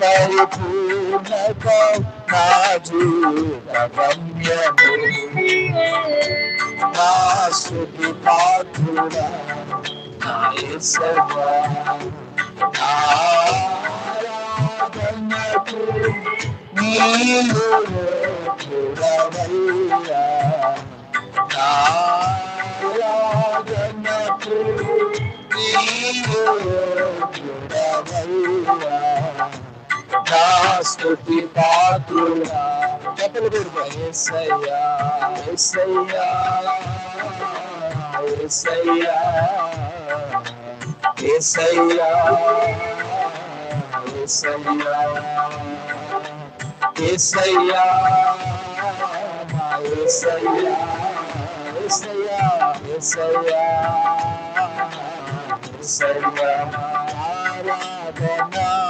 పరిపూర్ణత నా జీవిత నా స్థుతి పాత్రుడా నా యేసయ్యా ఆరాధనకు నీవు యోగ్యుడవయ్యా. ఆరాధనకు స్తుతి పాత్రుడా చెప్పలు పేరు ఏసయ్యా ఏసయ్యా ఏసయ్యా ఏసయ్యా ఏసయ్యా ఏసయ్యా ఏసయ్యా ఏసయ్యా ఏసయ్యా ఏసయ్యా ఆరాధనా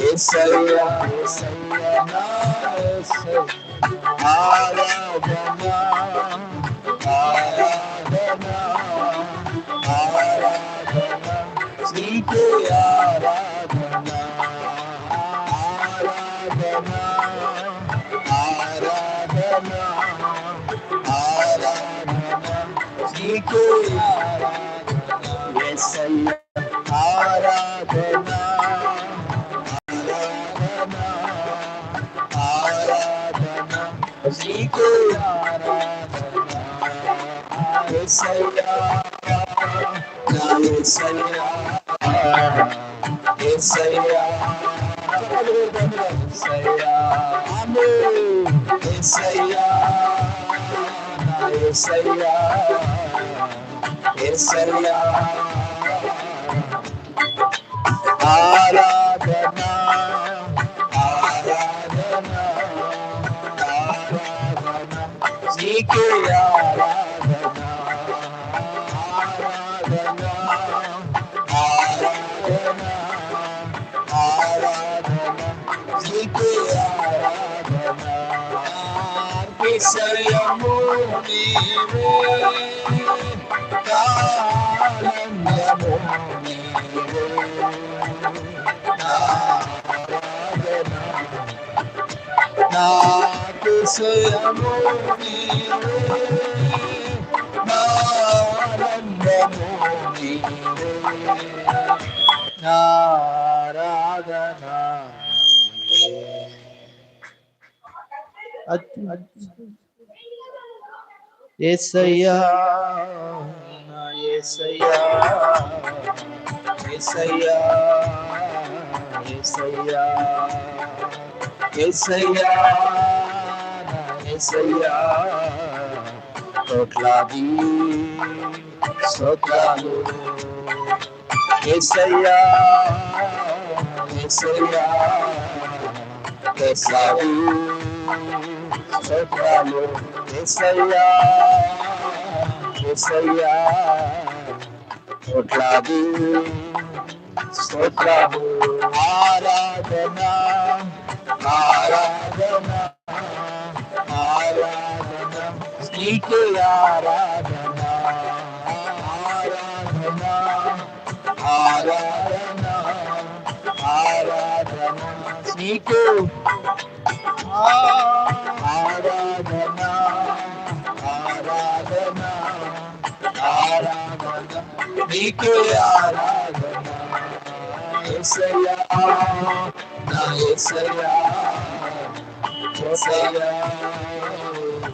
ఎసయ్యా ఎసయ్యా నా ఎసయ్యా ఆరాధనా ఆరాధనా ఆరాధనా నీకే ఆరాధనా ఆరాధనా ఆరాధనా ఆరాధనా నీకే ఆరాధనా యేసయ్య ఆరాధనా ఆరాధనా श्री को आए सैया आए सैया आए सैया सैया आए सैया आए सैया आए सैया आरा నీకే ఆరాధనా ఆరాధనా ఆరాధనా ఆరాధనా నీకే ఆరాధనా విషయము నీవే కారణము నీవే ఆరాధనా నాకిసయము నీవే నానందము నీవే నారాధనా ఏసయ్యా ఏసయ్యా ఏసయ్యా ఏసయ్యా ఏసయ్యా ఏసయ్యా కోట్లాది స్తోత్రాలు ఏసయ్యా ఏసయ్యా కోట్లాది స్తోత్రాలు ఏసయ్యా ఏసయ్యా కోట్లాది స్తోత్రాలు ఆరాధనా ఆరాధనా ఆరాధనా. నీకే ఆరాధనా ఆరాధనా ఆరాధనా ఆరాధనా నీకు ఆరాధనా ఆరాధనా ఆరాధనా నీకే ఆరాధన యేసయ్యా నా యేసయ్యా యేసయ్యా